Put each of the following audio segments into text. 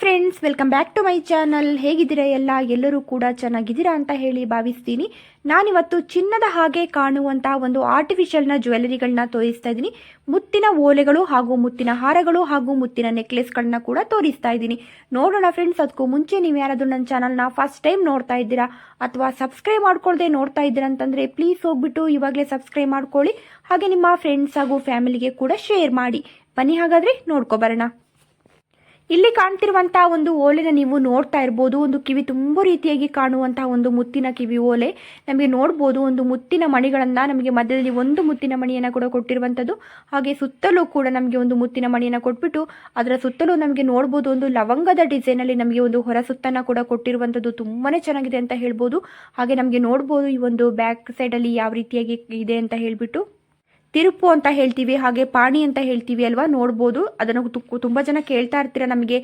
Friends welcome back to my channel ಹೇಗಿದ್ದೀರಾ ಎಲ್ಲ? ಎಲ್ಲರೂ ಕೂಡ ಚೆನ್ನಾಗಿದ್ದೀರಾ ಅಂತ ಹೇಳಿ ಭಾವಿಸ್ತೀನಿ. ನಾನಿವತ್ತು ಚಿನ್ನದ ಹಾಗೆ ಕಾಣುವಂತಹ ಒಂದು ಆರ್ಟಿಫಿಷಿಯಲ್ನ ಜ್ಯುವೆಲರಿಗಳನ್ನ ತೋರಿಸ್ತಾ ಇದ್ದೀನಿ. ಮುತ್ತಿನ ಓಲೆಗಳು ಹಾಗೂ ಮುತ್ತಿನ ಹಾರಗಳು ಹಾಗೂ ಮುತ್ತಿನ ನೆಕ್ಲೆಸ್ಗಳನ್ನ ಕೂಡ ತೋರಿಸ್ತಾ ಇದ್ದೀನಿ. ನೋಡೋಣ ಫ್ರೆಂಡ್ಸ್ ಅದಕ್ಕೂ ಮುಂಚೆ ನೀವು ಯಾರಾದರೂ ನನ್ನ ಚಾನಲ್ನ ಫಸ್ಟ್ ಟೈಮ್ ನೋಡ್ತಾ ಇದ್ದೀರಾ ಅಥವಾ ಸಬ್ಸ್ಕ್ರೈಬ್ ಮಾಡ್ಕೊಳ್ಳದೆ ನೋಡ್ತಾ ಇದ್ದೀರಾ ಅಂತಂದರೆ ಪ್ಲೀಸ್ ಹೋಗ್ಬಿಟ್ಟು ಇವಾಗಲೇ ಸಬ್ಸ್ಕ್ರೈಬ್ ಮಾಡ್ಕೊಳ್ಳಿ. ಹಾಗೆ ನಿಮ್ಮ ಫ್ರೆಂಡ್ಸ್ ಹಾಗೂ ಫ್ಯಾಮಿಲಿಗೆ ಕೂಡ ಶೇರ್ ಮಾಡಿ. ಬನ್ನಿ ಹಾಗಾದರೆ ನೋಡ್ಕೊಬರೋಣ ಇಲ್ಲಿ ಕಾಣ್ತಿರುವಂತಹ ಒಂದು ಓಲೆನ ನೀವು ನೋಡ್ತಾ ಇರ್ಬೋದು. ಒಂದು ಕಿವಿ ತುಂಬ ರೀತಿಯಾಗಿ ಕಾಣುವಂತಹ ಒಂದು ಮುತ್ತಿನ ಕಿವಿ ಓಲೆ. ನಮಗೆ ನೋಡ್ಬೋದು, ಒಂದು ಮುತ್ತಿನ ಮಣಿಗಳನ್ನ ನಮಗೆ ಮಧ್ಯದಲ್ಲಿ ಒಂದು ಮುತ್ತಿನ ಮಣಿಯನ್ನು ಕೂಡ ಕೊಟ್ಟಿರುವಂಥದ್ದು ಹಾಗೆ ಸುತ್ತಲೂ ಕೂಡ ನಮಗೆ ಒಂದು ಮುತ್ತಿನ ಮಣಿಯನ್ನು ಕೊಟ್ಬಿಟ್ಟು, ಅದರ ಸುತ್ತಲೂ ನಮಗೆ ನೋಡ್ಬೋದು, ಒಂದು ಲವಂಗದ ಡಿಸೈನಲ್ಲಿ ನಮಗೆ ಒಂದು ಹೊರ ಸುತ್ತನ್ನ ಕೂಡ ಕೊಟ್ಟಿರುವಂಥದ್ದು ತುಂಬಾನೇ ಚೆನ್ನಾಗಿದೆ ಅಂತ ಹೇಳ್ಬೋದು. ಹಾಗೆ ನಮಗೆ ನೋಡ್ಬೋದು ಈ ಒಂದು ಬ್ಯಾಕ್ ಸೈಡಲ್ಲಿ ಯಾವ ರೀತಿಯಾಗಿ ಇದೆ ಅಂತ ಹೇಳ್ಬಿಟ್ಟು. ತಿರುಪು ಅಂತ ಹೇಳ್ತೀವಿ, ಹಾಗೆ ಪಾಣಿ ಅಂತ ಹೇಳ್ತೀವಿ ಅಲ್ವಾ? ನೋಡ್ಬೋದು. ಅದನ್ನು ತುಂಬ ಜನ ಕೇಳ್ತಾ ಇರ್ತೀರ ನಮಗೆ.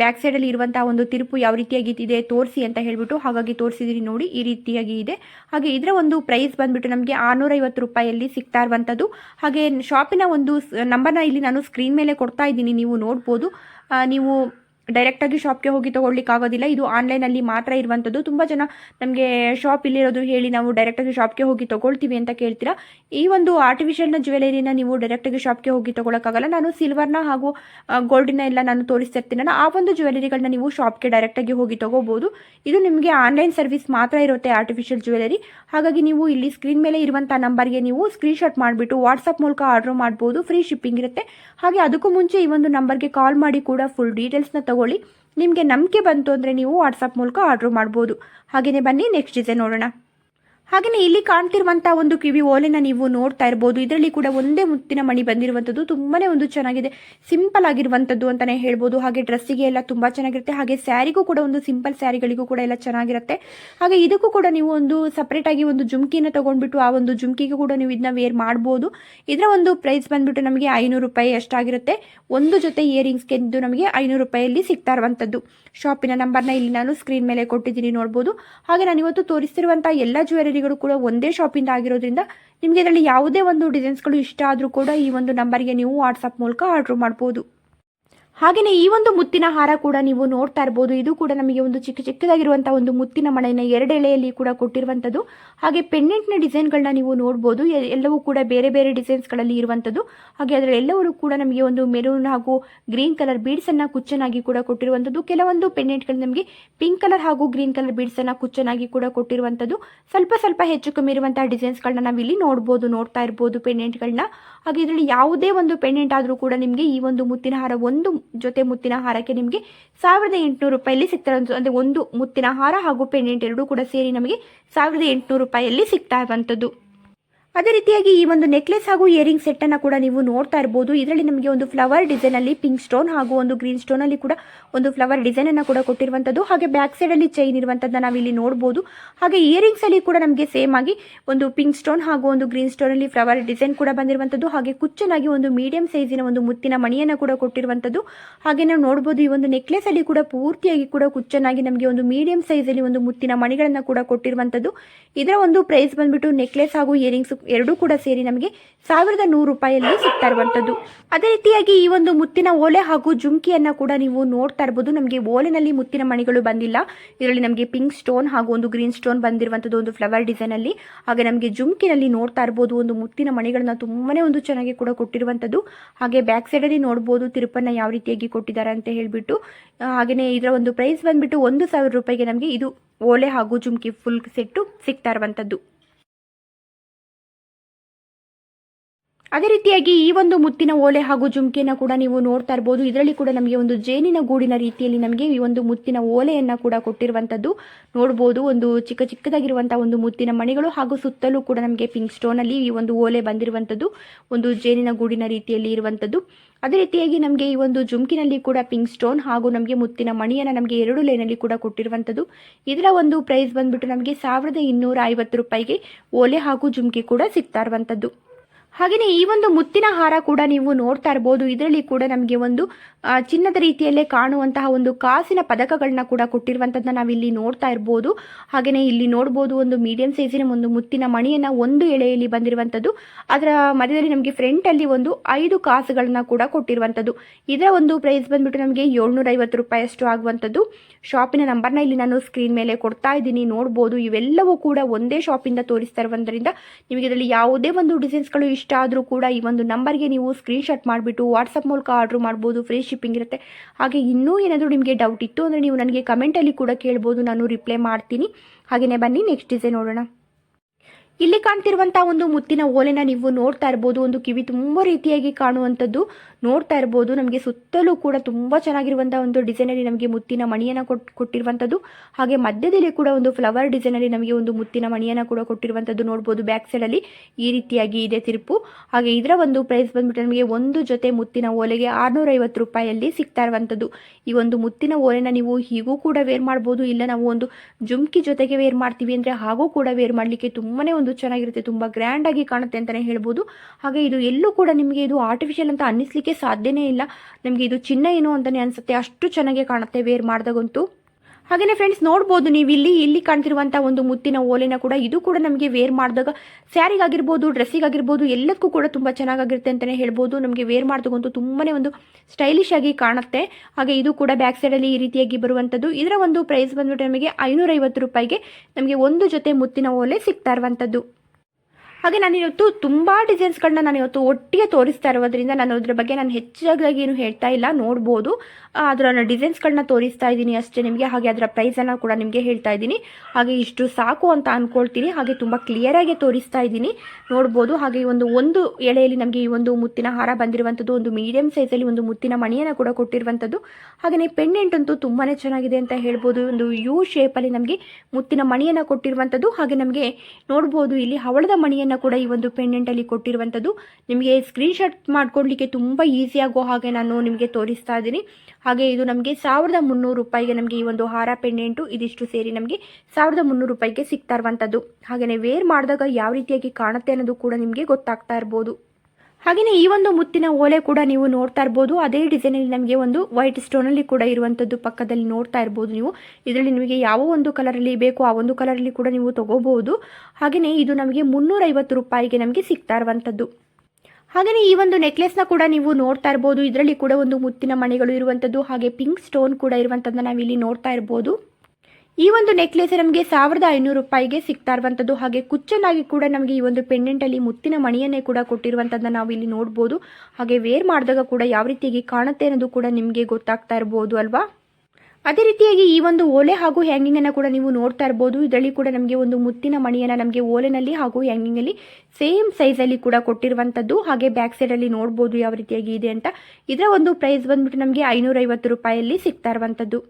ಬ್ಯಾಕ್ ಸೈಡಲ್ಲಿ ಇರುವಂತಹ ಒಂದು ತಿರುಪು ಯಾವ ರೀತಿಯಾಗಿ ಇದೆ ತೋರಿಸಿ ಅಂತ ಹೇಳ್ಬಿಟ್ಟು ಹಾಗಾಗಿ ತೋರಿಸಿದಿರಿ ನೋಡಿ, ಈ ರೀತಿಯಾಗಿ ಇದೆ. ಹಾಗೆ ಇದರ ಒಂದು ಪ್ರೈಸ್ ಬಂದ್ಬಿಟ್ಟು ನಮಗೆ ಆರುನೂರೈವತ್ತು ರೂಪಾಯಿಯಲ್ಲಿ ಸಿಗ್ತಾ ಇರುವಂಥದ್ದು ಹಾಗೆ ಶಾಪಿನ ಒಂದು ನಂಬರ್ನ ಇಲ್ಲಿ ನಾನು ಸ್ಕ್ರೀನ್ ಮೇಲೆ ಕೊಡ್ತಾ ಇದ್ದೀನಿ, ನೀವು ನೋಡ್ಬೋದು. ನೀವು ಡೈರೆಕ್ಟಾಗಿ ಶಾಪ್ಗೆ ಹೋಗಿ ತೊಗೊಳ್ಲಿಕ್ಕೆ ಆಗೋದಿಲ್ಲ ಇದು ಆನ್ಲೈನಲ್ಲಿ ಮಾತ್ರ ಇರುವಂಥದ್ದು ತುಂಬ ಜನ ನಮಗೆ ಶಾಪ್ ಇಲ್ಲಿರೋದು ಹೇಳಿ ನಾವು ಡೈರೆಕ್ಟಾಗಿ ಶಾಪ್ಗೆ ಹೋಗಿ ತಗೊಳ್ತೀವಿ ಅಂತ ಕೇಳ್ತೀರಾ? ಈ ಒಂದು ಆರ್ಟಿಫಿಷಿಯಲ್ನ ಜ್ಯುವೆಲರಿನ ನೀವು ಡೈರೆಕ್ಟಾಗಿ ಶಾಪ್ಗೆ ಹೋಗಿ ತೊಗೊಳಕ್ಕಾಗಲ್ಲ. ನಾನು ಸಿಲ್ವರ್ನ ಹಾಗೂ ಗೋಲ್ಡಿನ ಎಲ್ಲ ನಾನು ತೋರಿಸ್ತಿರ್ತೀನಿ. ಆ ಒಂದು ಜ್ಯುವೆಲರಿಗಳನ್ನ ನೀವು ಶಾಪ್ಗೆ ಡೈರೆಕ್ಟಾಗಿ ಹೋಗಿ ತಗೋಬಹುದು ಇದು ನಿಮಗೆ ಆನ್ಲೈನ್ ಸರ್ವಿಸ್ ಮಾತ್ರ ಇರುತ್ತೆ ಆರ್ಟಿಫಿಷಿಯಲ್ ಜ್ಯುವೆಲರಿ ಹಾಗಾಗಿ ನೀವು ಇಲ್ಲಿ ಸ್ಕ್ರೀನ್ ಮೇಲೆ ಇರುವಂಥ ನಂಬರ್ಗೆ ನೀವು ಸ್ಕ್ರೀನ್ಶಾಟ್ ಮಾಡಿಬಿಟ್ಟು ವಾಟ್ಸಪ್ ಮೂಲಕ ಆರ್ಡರ್ ಮಾಡ್ಬೋದು. ಫ್ರೀ ಶಿಪ್ಪಿಂಗ್ ಇರುತ್ತೆ. ಹಾಗೆ ಅದಕ್ಕೂ ಮುಂಚೆ ಈ ಒಂದು ನಂಬರ್ಗೆ ಕಾಲ್ ಮಾಡಿ ಕೂಡ ಫುಲ್ ಡೀಟೇಲ್ಸ್ನ ತಗೊಳ್ಳಿ. ನಿಮಗೆ ನಂಬಿಕೆ ಬಂತು ಅಂದರೆ ನೀವು ವಾಟ್ಸಪ್ ಮೂಲಕ ಆರ್ಡ್ರ್ ಮಾಡ್ಬೋದು. ಹಾಗೆಯೇ ಬನ್ನಿ ನೆಕ್ಸ್ಟ್ ಡಿಸೈನ್ ನೋಡೋಣ. ಹಾಗೆಯೇ ಇಲ್ಲಿ ಕಾಣ್ತಿರುವಂತಹ ಒಂದು ಕಿವಿ ಓಲೆನ ನೀವು ನೋಡ್ತಾ ಇರ್ಬೋದು. ಇದರಲ್ಲಿ ಕೂಡ ಒಂದೇ ಮುತ್ತಿನ ಮಣಿ ಬಂದಿರುವಂಥದ್ದು. ತುಂಬಾನೇ ಒಂದು ಚೆನ್ನಾಗಿದೆ. ಸಿಂಪಲ್ ಆಗಿರುವಂಥದ್ದು ಅಂತಾನೆ ಹೇಳ್ಬೋದು. ಹಾಗೆ ಡ್ರೆಸ್ಸಿಗೆ ಎಲ್ಲ ತುಂಬಾ ಚೆನ್ನಾಗಿರುತ್ತೆ. ಹಾಗೆ ಸ್ಯಾರಿಗೂ ಕೂಡ ಒಂದು ಸಿಂಪಲ್ ಸ್ಯಾರಿಗಳಿಗೂ ಕೂಡ ಎಲ್ಲ ಚೆನ್ನಾಗಿರುತ್ತೆ. ಹಾಗೆ ಇದಕ್ಕೂ ಕೂಡ ನೀವು ಒಂದು ಸಪ್ರೇಟಾಗಿ ಒಂದು ಜುಮ್ಕಿನ ತಗೊಂಡ್ಬಿಟ್ಟು ಆ ಒಂದು ಜುಮ್ಕಿಗೂ ಕೂಡ ನೀವು ಇದನ್ನ ವೇರ್ ಮಾಡ್ಬೋದು. ಇದರ ಒಂದು ಪ್ರೈಸ್ ಬಂದ್ಬಿಟ್ಟು ನಮಗೆ ಐನೂರು ರೂಪಾಯಿ ಅಷ್ಟಾಗಿರುತ್ತೆ. ಒಂದು ಜೊತೆ ಇಯರಿಂಗ್ಸ್ಗೆ ನಮಗೆ ಐನೂರು ರೂಪಾಯಿಯಲ್ಲಿ ಸಿಗ್ತಾ ಇರುವಂಥದ್ದು. ಶಾಪಿನ ನಂಬರ್ನ ಇಲ್ಲಿ ನಾನು ಸ್ಕ್ರೀನ್ ಮೇಲೆ ಕೊಟ್ಟಿದ್ದೀನಿ ನೋಡ್ಬೋದು. ಹಾಗೆ ನಾನು ಇವತ್ತು ತೋರಿಸ್ತಿರುವಂಥ ಎಲ್ಲ ಜ್ಯುವೆಲರಿಗಳು ಕೂಡ ಒಂದೇ ಶಾಪಿಂದ ಆಗಿರೋದ್ರಿಂದ ನಿಮಗೆ ಇದರಲ್ಲಿ ಯಾವುದೇ ಒಂದು ಡಿಸೈನ್ಸ್ಗಳು ಇಷ್ಟ ಆದರೂ ಕೂಡ ಈ ಒಂದು ನಂಬರ್ಗೆ ನೀವು ವಾಟ್ಸಪ್ ಮೂಲಕ ಆರ್ಡರ್ ಮಾಡ್ಬೋದು. ಹಾಗೆಯೇ ಈ ಒಂದು ಮುತ್ತಿನ ಹಾರ ಕೂಡ ನೀವು ನೋಡ್ತಾ ಇರ್ಬೋದು. ಇದು ಕೂಡ ನಮಗೆ ಒಂದು ಚಿಕ್ಕ ಚಿಕ್ಕದಾಗಿರುವಂತಹ ಒಂದು ಮುತ್ತಿನ ಮಳೆನ ಎರಡೆಳೆಯಲ್ಲಿ ಕೂಡ ಕೊಟ್ಟಿರುವಂಥದ್ದು. ಹಾಗೆ ಪೆಂಡೆಂಟ್ನ ಡಿಸೈನ್ಗಳನ್ನ ನೀವು ನೋಡ್ಬೋದು. ಎಲ್ಲವೂ ಕೂಡ ಬೇರೆ ಬೇರೆ ಡಿಸೈನ್ಸ್ಗಳಲ್ಲಿ ಇರುವಂಥದ್ದು. ಹಾಗೆ ಅದರೆಲ್ಲವೂ ಕೂಡ ನಮಗೆ ಒಂದು ಮೆರೂನ್ ಹಾಗೂ ಗ್ರೀನ್ ಕಲರ್ ಬೀಡ್ಸನ್ನು ಕುಚ್ಚನಾಗಿ ಕೂಡ ಕೊಟ್ಟಿರುವಂಥದ್ದು. ಕೆಲವೊಂದು ಪೆಂಡೆಂಟ್ಗಳು ನಮಗೆ ಪಿಂಕ್ ಕಲರ್ ಹಾಗೂ ಗ್ರೀನ್ ಕಲರ್ ಬೀಡ್ಸನ್ನು ಕುಚ್ಚನಾಗಿ ಕೂಡ ಕೊಟ್ಟಿರುವಂಥದ್ದು. ಸ್ವಲ್ಪ ಸ್ವಲ್ಪ ಹೆಚ್ಚು ಕಮ್ಮಿ ಇರುವಂತಹ ಡಿಸೈನ್ಸ್ಗಳನ್ನ ನಾವಿಲ್ಲಿ ನೋಡ್ಬೋದು, ನೋಡ್ತಾ ಇರ್ಬೋದು ಪೆಂಡೆಂಟ್ಗಳನ್ನ ಹಾಗೆ ಇದರಲ್ಲಿ ಯಾವುದೇ ಒಂದು ಪೆಂಡೆಂಟ್ ಆದರೂ ಕೂಡ ನಿಮಗೆ ಈ ಒಂದು ಮುತ್ತಿನ ಹಾರ, ಒಂದು ಜೊತೆ ಮುತ್ತಿನ ಹಾರಕ್ಕೆ ನಿಮಗೆ ಸಾವಿರದ ಎಂಟುನೂರು ರೂಪಾಯಲ್ಲಿ ಸಿಗ್ತಾ ಅಂದರೆ ಒಂದು ಮುತ್ತಿನ ಹಾರ ಹಾಗೂ ಪೆಂಡೆಂಟ್ ಎರಡೂ ಕೂಡ ಸೇರಿ ನಮಗೆ ಸಾವಿರದ ಎಂಟುನೂರು ರೂಪಾಯಿಯಲ್ಲಿ ಸಿಗ್ತಾ ಇರುವಂಥದ್ದು. ಅದೇ ರೀತಿಯಾಗಿ ಈ ಒಂದು ನೆಕ್ಲೆಸ್ ಹಾಗೂ ಇಯರಿಂಗ್ ಸೆಟ್ ಅನ್ನ ಕೂಡ ನೀವು ನೋಡ್ತಾ ಇರಬಹುದು ಇದರಲ್ಲಿ ನಮಗೆ ಒಂದು ಫ್ಲವರ್ ಡಿಸೈನ್ ಅಲ್ಲಿ ಪಿಂಕ್ ಸ್ಟೋನ್ ಹಾಗೂ ಒಂದು ಗ್ರೀನ್ ಸ್ಟೋನ್ ಅಲ್ಲಿ ಕೂಡ ಒಂದು ಫ್ಲವರ್ ಡಿಸೈನ್ ಅನ್ನ ಕೂಡ ಕೊಟ್ಟಿರುವಂತದ್ದು. ಹಾಗೆ ಬ್ಯಾಕ್ ಸೈಡ್ ಅಲ್ಲಿ ಚೈನ್ ಇರುವಂತದ್ದನ್ನ ನಾವು ಇಲ್ಲಿ ನೋಡಬಹುದು ಹಾಗೆ ಇಯರಿಂಗ್ಸ್ ಅಲ್ಲಿ ಕೂಡ ನಮಗೆ ಸೇಮ್ ಆಗಿ ಒಂದು ಪಿಂಕ್ ಸ್ಟೋನ್ ಹಾಗೂ ಒಂದು ಗ್ರೀನ್ ಸ್ಟೋನ್ ಅಲ್ಲಿ ಫ್ಲವರ್ ಡಿಸೈನ್ ಕೂಡ ಬಂದಿರುವಂತದ್ದು. ಹಾಗೆ ಕುಚ್ಚನಾಗಿ ಒಂದು ಮೀಡಿಯಂ ಸೈಜಿನ ಒಂದು ಮುತ್ತಿನ ಮಣಿಯನ್ನ ಕೂಡ ಕೊಟ್ಟಿರುವಂತದ್ದು. ಹಾಗೆ ನಾವು ನೋಡಬಹುದು ಈ ಒಂದು ನೆಕ್ಲೆಸ್ ಅಲ್ಲಿ ಕೂಡ ಪೂರ್ತಿಯಾಗಿ ಕೂಡ ಕುಚ್ಚನಾಗಿ ನಮಗೆ ಒಂದು ಮೀಡಿಯಂ ಸೈಜ್ ಅಲ್ಲಿ ಒಂದು ಮುತ್ತಿನ ಮಣಿಗಳನ್ನ ಕೂಡ ಕೊಟ್ಟಿರುವಂತದ್ದು. ಇದರ ಒಂದು ಪ್ರೈಸ್ ಬಂದ್ಬಿಟ್ಟು ನೆಕ್ಲೆಸ್ ಹಾಗೂ ಇಯರಿಂಗ್ಸ್ ಎರಡೂ ಕೂಡ ಸೇರಿ ನಮಗೆ ಸಾವಿರದ ನೂರು ರೂಪಾಯಿಯಲ್ಲಿ ಸಿಗ್ತಾ ಇರುವಂಥದ್ದು. ಅದೇ ರೀತಿಯಾಗಿ ಈ ಒಂದು ಮುತ್ತಿನ ಓಲೆ ಹಾಗೂ ಜುಮ್ಕಿಯನ್ನು ಕೂಡ ನೀವು ನೋಡ್ತಾ ಇರಬಹುದು ನಮಗೆ ಓಲೆನಲ್ಲಿ ಮುತ್ತಿನ ಮಣಿಗಳು ಬಂದಿಲ್ಲ. ಇದರಲ್ಲಿ ನಮಗೆ ಪಿಂಕ್ ಸ್ಟೋನ್ ಹಾಗೂ ಒಂದು ಗ್ರೀನ್ ಸ್ಟೋನ್ ಬಂದಿರುವಂಥದ್ದು ಒಂದು ಫ್ಲವರ್ ಡಿಸೈನ್ ಅಲ್ಲಿ ಹಾಗೆ ನಮಗೆ ಜುಮ್ಕಿನಲ್ಲಿ ನೋಡ್ತಾ ಇರಬಹುದು ಒಂದು ಮುತ್ತಿನ ಮಣಿಗಳನ್ನ ತುಂಬಾನೇ ಒಂದು ಚೆನ್ನಾಗಿ ಕೂಡ ಕೊಟ್ಟಿರುವಂಥದ್ದು. ಹಾಗೆ ಬ್ಯಾಕ್ ಸೈಡ್ ಅಲ್ಲಿ ನೋಡಬಹುದು ತಿರುಪನ್ನ ಯಾವ ರೀತಿಯಾಗಿ ಕೊಟ್ಟಿದ್ದಾರೆ ಅಂತ ಹೇಳ್ಬಿಟ್ಟು. ಹಾಗೆಯೇ ಇದರ ಒಂದು ಪ್ರೈಸ್ ಬಂದ್ಬಿಟ್ಟು ಒಂದು ಸಾವಿರ ರೂಪಾಯಿಗೆ ನಮಗೆ ಇದು ಓಲೆ ಹಾಗೂ ಜುಮ್ಕಿ ಫುಲ್ ಸೆಟ್ಟು ಸಿಗ್ತಾ ಇರುವಂತದ್ದು ಅದೇ ರೀತಿಯಾಗಿ ಈ ಒಂದು ಮುತ್ತಿನ ಓಲೆ ಹಾಗೂ ಜುಮ್ಕಿಯನ್ನು ಕೂಡ ನೀವು ನೋಡ್ತಾ ಇರ್ಬೋದು. ಇದರಲ್ಲಿ ಕೂಡ ನಮಗೆ ಒಂದು ಜೇನಿನ ಗೂಡಿನ ರೀತಿಯಲ್ಲಿ ನಮಗೆ ಈ ಒಂದು ಮುತ್ತಿನ ಓಲೆಯನ್ನ ಕೂಡ ಕೊಟ್ಟಿರುವಂತದ್ದು ನೋಡ್ಬೋದು. ಒಂದು ಚಿಕ್ಕ ಚಿಕ್ಕದಾಗಿರುವಂತಹ ಒಂದು ಮುತ್ತಿನ ಮಣಿಗಳು ಹಾಗೂ ಸುತ್ತಲೂ ಕೂಡ ನಮಗೆ ಪಿಂಕ್ ಸ್ಟೋನ್ ಅಲ್ಲಿ ಈ ಒಂದು ಓಲೆ ಬಂದಿರುವಂತದ್ದು, ಒಂದು ಜೇನಿನ ಗೂಡಿನ ರೀತಿಯಲ್ಲಿ ಇರುವಂತದ್ದು. ಅದೇ ರೀತಿಯಾಗಿ ನಮಗೆ ಈ ಒಂದು ಜುಮ್ಕಿನಲ್ಲಿ ಕೂಡ ಪಿಂಕ್ ಸ್ಟೋನ್ ಹಾಗೂ ನಮಗೆ ಮುತ್ತಿನ ಮಣಿಯನ್ನು ನಮಗೆ ಎರಡು ಲೈನಲ್ಲಿ ಕೂಡ ಕೊಟ್ಟಿರುವಂತದ್ದು. ಇದರ ಒಂದು ಪ್ರೈಸ್ ಬಂದ್ಬಿಟ್ಟು ನಮಗೆ ಸಾವಿರದ ಇನ್ನೂರ ಐವತ್ತು ರೂಪಾಯಿಗೆ ಓಲೆ ಹಾಗೂ ಜುಮ್ಕಿ ಕೂಡ ಸಿಗ್ತಾ ಇರುವಂತದ್ದು. ಹಾಗೆಯೇ ಈ ಒಂದು ಮುತ್ತಿನ ಹಾರ ಕೂಡ ನೀವು ನೋಡ್ತಾ ಇರ್ಬೋದು. ಇದರಲ್ಲಿ ಕೂಡ ನಮಗೆ ಒಂದು ಚಿನ್ನದ ರೀತಿಯಲ್ಲೇ ಕಾಣುವಂತಹ ಒಂದು ಕಾಸಿನ ಪದಕಗಳನ್ನ ಕೂಡ ಕೊಟ್ಟಿರುವಂಥದ್ದನ್ನ ನಾವಿಲ್ಲಿ ನೋಡ್ತಾ ಇರ್ಬೋದು. ಹಾಗೆಯೇ ಇಲ್ಲಿ ನೋಡಬಹುದು ಒಂದು ಮೀಡಿಯಂ ಸೈಜಿನ ಒಂದು ಮುತ್ತಿನ ಮಣಿಯನ್ನ ಒಂದು ಎಳೆಯಲ್ಲಿ ಬಂದಿರುವಂಥದ್ದು ಅದರ ಮಧ್ಯದಲ್ಲಿ ನಮಗೆ ಫ್ರಂಟ್ ಅಲ್ಲಿ ಒಂದು ಐದು ಕಾಸುಗಳನ್ನ ಕೂಡ ಕೊಟ್ಟಿರುವಂತದ್ದು. ಇದರ ಒಂದು ಪ್ರೈಸ್ ಬಂದ್ಬಿಟ್ಟು ನಮಗೆ ಏಳ್ನೂರ ಐವತ್ತು ರೂಪಾಯಿ ಅಷ್ಟು ಆಗುವಂಥದ್ದು ಶಾಪಿನ ನಂಬರ್ನ ಇಲ್ಲಿ ನಾನು ಸ್ಕ್ರೀನ್ ಮೇಲೆ ಕೊಡ್ತಾ ಇದ್ದೀನಿ. ನೋಡಬಹುದು ಇವೆಲ್ಲವೂ ಕೂಡ ಒಂದೇ ಶಾಪಿಂದ ತೋರಿಸ್ತಾ ಇರುವುದರಿಂದ ನಿಮಗೆ ಇದರಲ್ಲಿ ಯಾವುದೇ ಒಂದು ಡಿಸೈನ್ಸ್ಗಳು ಇಷ್ಟ ಆದರೂ ಕೂಡ ಈ ಒಂದು ನಂಬರ್ಗೆ ನೀವು ಸ್ಕ್ರೀನ್ಶಾಟ್ ಮಾಡಿಬಿಟ್ಟು ವಾಟ್ಸಪ್ ಮೂಲಕ ಆರ್ಡರ್ ಮಾಡ್ಬೋದು. ಫ್ರೀ ಶಿಪ್ಪಿಂಗ್ ಇರುತ್ತೆ. ಹಾಗೆ ಇನ್ನೂ ಏನಾದರೂ ನಿಮಗೆ ಡೌಟ್ ಇತ್ತು ಅಂದರೆ ನೀವು ನನಗೆ ಕಮೆಂಟಲ್ಲಿ ಕೂಡ ಕೇಳ್ಬೋದು, ನಾನು ರಿಪ್ಲೈ ಮಾಡ್ತೀನಿ. ಹಾಗೆಯೇ ಬನ್ನಿ ನೆಕ್ಸ್ಟ್ ಡಿಸೈನ್ ನೋಡೋಣ. ಇಲ್ಲಿ ಕಾಣ್ತಿರುವಂತಹ ಒಂದು ಮುತ್ತಿನ ಓಲೆನ ನೀವು ನೋಡ್ತಾ ಇರ್ಬೋದು. ಒಂದು ಕಿವಿ ತುಂಬ ರೀತಿಯಾಗಿ ಕಾಣುವಂಥದ್ದು. ನೋಡ್ತಾ ಇರ್ಬೋದು. ನಮಗೆ ಸುತ್ತಲೂ ಕೂಡ ತುಂಬ ಚೆನ್ನಾಗಿರುವಂತಹ ಒಂದು ಡಿಸೈನಲ್ಲಿ ನಮಗೆ ಮುತ್ತಿನ ಮಣಿಯನ್ನು ಕೊಟ್ ಕೊಟ್ಟಿರುವಂಥದ್ದು ಹಾಗೆ ಮಧ್ಯದಲ್ಲಿ ಕೂಡ ಒಂದು ಫ್ಲವರ್ ಡಿಸೈನಲ್ಲಿ ನಮಗೆ ಒಂದು ಮುತ್ತಿನ ಮಣಿಯನ್ನು ಕೂಡ ಕೊಟ್ಟಿರುವಂಥದ್ದು ನೋಡ್ಬೋದು ಬ್ಯಾಕ್ ಸೈಡಲ್ಲಿ ಈ ರೀತಿಯಾಗಿ ಇದೆ ತಿರುಪು. ಹಾಗೆ ಇದರ ಒಂದು ಪ್ರೈಸ್ ಬಂದ್ಬಿಟ್ಟು ನಮಗೆ ಒಂದು ಜೊತೆ ಮುತ್ತಿನ ಓಲೆಗೆ ಆರುನೂರೈವತ್ತು ರೂಪಾಯಲ್ಲಿ ಸಿಗ್ತಾ ಇರುವಂಥದ್ದು ಈ ಒಂದು ಮುತ್ತಿನ ಓಲೆನ ನೀವು ಹೀಗೂ ಕೂಡ ವೇರ್ ಮಾಡ್ಬೋದು. ಇಲ್ಲ ನಾವು ಒಂದು ಜುಮ್ಕಿ ಜೊತೆಗೆ ವೇರ್ ಮಾಡ್ತೀವಿ ಅಂದರೆ ಹಾಗೂ ಕೂಡ ವೇರ್ ಮಾಡಲಿಕ್ಕೆ ತುಂಬಾನೇ ಒಂದು ಚೆನ್ನಾಗಿರುತ್ತೆ. ತುಂಬ ಗ್ರ್ಯಾಂಡ್ ಆಗಿ ಕಾಣುತ್ತೆ ಅಂತಲೇ ಹೇಳ್ಬೋದು. ಹಾಗೆ ಇದು ಎಲ್ಲೂ ಕೂಡ ನಿಮಗೆ ಇದು ಆರ್ಟಿಫಿಷಿಯಲ್ ಅಂತ ಅನ್ನಿಸ್ಲಿಕ್ಕೆ ಸಾಧ್ಯನೇ ಇಲ್ಲ. ನಿಮಗೆ ಇದು ಚಿನ್ನ ಏನು ಅಂತಲೇ ಅನಿಸುತ್ತೆ. ಅಷ್ಟು ಚೆನ್ನಾಗಿ ಕಾಣುತ್ತೆ ವೇರ್ ಮಾಡಿದಾಗಂತೂ. ಹಾಗೆಯೇ ಫ್ರೆಂಡ್ಸ್ ನೋಡ್ಬೋದು ನೀವು ಇಲ್ಲಿ ಇಲ್ಲಿ ಕಾಣ್ತಿರುವಂಥ ಒಂದು ಮುತ್ತಿನ ಓಲೆನ ಕೂಡ. ಇದು ಕೂಡ ನಮಗೆ ವೇರ್ ಮಾಡಿದಾಗ ಸ್ಯಾರಿಗಾಗಿರ್ಬೋದು, ಡ್ರೆಸ್ಸಿಗಾಗಿರ್ಬೋದು, ಎಲ್ಲದಕ್ಕೂ ಕೂಡ ತುಂಬ ಚೆನ್ನಾಗಿರುತ್ತೆ ಅಂತಲೇ ಹೇಳ್ಬೋದು. ನಮಗೆ ವೇರ್ ಮಾಡಿದಾಗಂತೂ ತುಂಬಾ ಒಂದು ಸ್ಟೈಲಿಶ್ ಆಗಿ ಕಾಣುತ್ತೆ. ಹಾಗೆ ಇದು ಕೂಡ ಬ್ಯಾಕ್ ಸೈಡಲ್ಲಿ ಈ ರೀತಿಯಾಗಿ ಬರುವಂಥದ್ದು ಇದರ ಒಂದು ಪ್ರೈಸ್ ಬಂದ್ಬಿಟ್ಟು ನಮಗೆ ಐನೂರೈವತ್ತು ರೂಪಾಯಿಗೆ ನಮಗೆ ಒಂದು ಜೊತೆ ಮುತ್ತಿನ ಓಲೆ ಸಿಗ್ತಾ ಇರುವಂಥದ್ದು ಹಾಗೆ ನಾನು ಇವತ್ತು ತುಂಬ ಡಿಸೈನ್ಸ್ಗಳನ್ನ ನಾನು ಇವತ್ತು ಒಟ್ಟಿಗೆ ತೋರಿಸ್ತಾ ಇರೋದ್ರಿಂದ ನಾನು ಅದ್ರ ಬಗ್ಗೆ ನಾನು ಹೆಚ್ಚಾಗಿ ಏನು ಹೇಳ್ತಾ ಇಲ್ಲ, ನೋಡ್ಬೋದು. ಅದರ ಡಿಸೈನ್ಸ್ಗಳನ್ನ ತೋರಿಸ್ತಾ ಇದ್ದೀನಿ ಅಷ್ಟೇ ನಿಮಗೆ, ಹಾಗೆ ಅದರ ಪ್ರೈಸನ್ನು ಕೂಡ ನಿಮಗೆ ಹೇಳ್ತಾ ಇದ್ದೀನಿ. ಹಾಗೆ ಇಷ್ಟು ಸಾಕು ಅಂತ ಅಂದ್ಕೊಳ್ತೀನಿ ಹಾಗೆ ತುಂಬ ಕ್ಲಿಯರಾಗಿ ತೋರಿಸ್ತಾ ಇದ್ದೀನಿ. ನೋಡ್ಬೋದು, ಹಾಗೆ ಒಂದು ಒಂದು ಎಳೆಯಲ್ಲಿ ನಮಗೆ ಈ ಒಂದು ಮುತ್ತಿನ ಹಾರ ಬಂದಿರುವಂಥದ್ದು ಒಂದು ಮೀಡಿಯಂ ಸೈಜಲ್ಲಿ ಒಂದು ಮುತ್ತಿನ ಮಣಿಯನ್ನು ಕೂಡ ಕೊಟ್ಟಿರುವಂಥದ್ದು ಹಾಗೆಯೇ ಪೆಂಡೆಂಟ್ ಅಂತೂ ತುಂಬಾ ಚೆನ್ನಾಗಿದೆ ಅಂತ ಹೇಳ್ಬೋದು. ಒಂದು ಯು ಶೇಪಲ್ಲಿ ನಮಗೆ ಮುತ್ತಿನ ಮಣಿಯನ್ನು ಕೊಟ್ಟಿರುವಂಥದ್ದು ಹಾಗೆ ನಮಗೆ ನೋಡ್ಬೋದು, ಇಲ್ಲಿ ಹವಳದ ಮಣಿಯನ್ನು ಕೂಡ ಈ ಒಂದು ಪೆಂಡೆಂಟಲ್ಲಿ ಕೊಟ್ಟಿರುವಂಥದ್ದು ನಿಮಗೆ ಸ್ಕ್ರೀನ್ ಶಾಟ್ ಮಾಡ್ಕೊಡ್ಲಿಕ್ಕೆ ತುಂಬ ಈಸಿ ಆಗೋ ಹಾಗೆ ನಾನು ನಿಮಗೆ ತೋರಿಸ್ತಾ ಇದ್ದೀನಿ. ಹಾಗೆ ಇದು ನಮಗೆ ಸಾವಿರದ ಮುನ್ನೂರು ರೂಪಾಯಿಗೆ ನಮಗೆ ಈ ಒಂದು ಹಾರ ಪೆಂಡೆಂಟು ಇದಿಷ್ಟು ಸೇರಿ ನಮಗೆ ಸಾವಿರದ ಮುನ್ನೂರು ರೂಪಾಯಿಗೆ ಸಿಗ್ತಾ ಇರುವಂಥದ್ದು ಹಾಗೆಯೇ ವೇರ್ ಮಾಡಿದಾಗ ಯಾವ ರೀತಿಯಾಗಿ ಕಾಣುತ್ತೆ ಅನ್ನೋದು ಕೂಡ ನಿಮಗೆ ಗೊತ್ತಾಗ್ತಾ ಇರ್ಬೋದು. ಹಾಗೆಯೇ ಈ ಒಂದು ಮುತ್ತಿನ ಓಲೆ ಕೂಡ ನೀವು ನೋಡ್ತಾ ಇರ್ಬೋದು. ಅದೇ ಡಿಸೈನಲ್ಲಿ ನಮಗೆ ಒಂದು ವೈಟ್ ಸ್ಟೋನಲ್ಲಿ ಕೂಡ ಇರುವಂಥದ್ದು ಪಕ್ಕದಲ್ಲಿ ನೋಡ್ತಾ ಇರ್ಬೋದು ನೀವು. ಇದರಲ್ಲಿ ನಿಮಗೆ ಯಾವ ಒಂದು ಕಲರಲ್ಲಿ ಬೇಕು ಆ ಒಂದು ಕಲರಲ್ಲಿ ಕೂಡ ನೀವು ತಗೋಬಹುದು. ಹಾಗೆಯೇ ಇದು ನಮಗೆ ಮುನ್ನೂರೈವತ್ತು ರೂಪಾಯಿಗೆ ನಮಗೆ ಸಿಗ್ತಾ ಇರುವಂಥದ್ದು ಹಾಗೆಯೇ ಈ ಒಂದು ನೆಕ್ಲೆಸ್ನ ಕೂಡ ನೀವು ನೋಡ್ತಾ ಇರ್ಬೋದು. ಇದರಲ್ಲಿ ಕೂಡ ಒಂದು ಮುತ್ತಿನ ಮಣಿಗಳು ಇರುವಂಥದ್ದು ಹಾಗೆ ಪಿಂಕ್ ಸ್ಟೋನ್ ಕೂಡ ಇರುವಂಥದ್ದನ್ನ ನಾವಿಲ್ಲಿ ನೋಡ್ತಾ ಇರ್ಬೋದು. ಈ ಒಂದು ನೆಕ್ಲೆಸ್ ನಮಗೆ ಸಾವಿರದ ಐನೂರು ರೂಪಾಯಿಗೆ ಸಿಗ್ತಾ ಇರುವಂಥದ್ದು ಹಾಗೆ ಕುಚ್ಚಲಾಗಿ ಕೂಡ ನಮಗೆ ಈ ಒಂದು ಪೆಂಡೆಂಟಲ್ಲಿ ಮುತ್ತಿನ ಮಣಿಯನ್ನೇ ಕೂಡ ಕೊಟ್ಟಿರುವಂಥದ್ದನ್ನ ನಾವು ಇಲ್ಲಿ ನೋಡ್ಬೋದು. ಹಾಗೆ ವೇರ್ ಮಾಡಿದಾಗ ಕೂಡ ಯಾವ ರೀತಿಯಾಗಿ ಕಾಣುತ್ತೆ ಅನ್ನೋದು ಕೂಡ ನಿಮಗೆ ಗೊತ್ತಾಗ್ತಾ ಇರ್ಬೋದು ಅಲ್ವಾ? ಅದೇ ರೀತಿಯಾಗಿ ಈ ಒಂದು ಓಲೆ ಹಾಗೂ ಹ್ಯಾಂಗಿಂಗ್ ಅನ್ನು ಕೂಡ ನೀವು ನೋಡ್ತಾ ಇರ್ಬೋದು ಇದರಲ್ಲಿ ಕೂಡ ನಮಗೆ ಒಂದು ಮುತ್ತಿನ ಮಣಿಯನ್ನು ನಮಗೆ ಓಲೆನಲ್ಲಿ ಹಾಗೂ ಹ್ಯಾಂಗಿಂಗ್ ಅಲ್ಲಿ ಸೇಮ್ ಅಲ್ಲಿ ಕೂಡ ಕೊಟ್ಟಿರುವಂಥದ್ದು. ಹಾಗೆ ಬ್ಯಾಕ್ ಸೈಡ್ ಅಲ್ಲಿ ನೋಡ್ಬೋದು ಯಾವ ರೀತಿಯಾಗಿ ಇದೆ ಅಂತ. ಇದರ ಒಂದು ಪ್ರೈಸ್ ಬಂದ್ಬಿಟ್ಟು ನಮಗೆ ಐನೂರೈವತ್ತು ರೂಪಾಯಲ್ಲಿ ಸಿಗ್ತಾ ಇರುವಂಥದ್ದು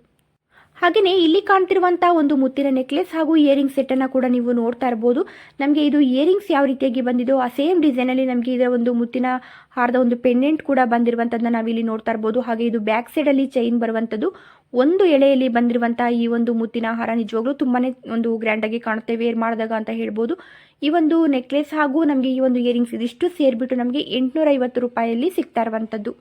ಹಾಗೆಯೇ ಇಲ್ಲಿ ಕಾಣ್ತಿರುವಂತಹ ಒಂದು ಮುತ್ತಿನ ನೆಕ್ಲೆಸ್ ಹಾಗೂ ಇಯರಿಂಗ್ ಸೆಟ್ ಅನ್ನ ಕೂಡ ನೀವು ನೋಡ್ತಾ ಇರಬಹುದು ನಮಗೆ ಇದು ಇಯರಿಂಗ್ಸ್ ಯಾವ ರೀತಿಯಾಗಿ ಬಂದಿದೋ ಆ ಸೇಮ್ ಡಿಸೈನ್ ಅಲ್ಲಿ ನಮಗೆ ಇದರ ಒಂದು ಮುತ್ತಿನ ಹಾರದ ಒಂದು ಪೆಂಡೆಂಟ್ ಕೂಡ ಬಂದಿರುವಂಥದ್ದನ್ನ ನಾವಿಲ್ಲಿ ನೋಡ್ತಾ ಇರಬಹುದು ಹಾಗೆ ಇದು ಬ್ಯಾಕ್ ಸೈಡ್ ಅಲ್ಲಿ ಚೈನ್ ಬರುವಂತದ್ದು. ಒಂದು ಎಳೆಯಲ್ಲಿ ಬಂದಿರುವಂತಹ ಈ ಒಂದು ಮುತ್ತಿನ ಹಾರ ನಿಜವಾಗ್ಲೂ ತುಂಬಾನೇ ಒಂದು ಗ್ರ್ಯಾಂಡ್ ಆಗಿ ಕಾಣುತ್ತೆ ವೇರ್ ಮಾಡಿದಾಗ ಅಂತ ಹೇಳ್ಬೋದು. ಈ ಒಂದು ನೆಕ್ಲೆಸ್ ಹಾಗೂ ನಮಗೆ ಈ ಒಂದು ಇಯರಿಂಗ್ಸ್ ಇದಿಷ್ಟು ಸೇರಿಬಿಟ್ಟು ನಮಗೆ ಎಂಟುನೂರ ಐವತ್ತು ರೂಪಾಯಿಯಲ್ಲಿ ಸಿಗ್ತಾ ಇರುವಂಥದ್ದು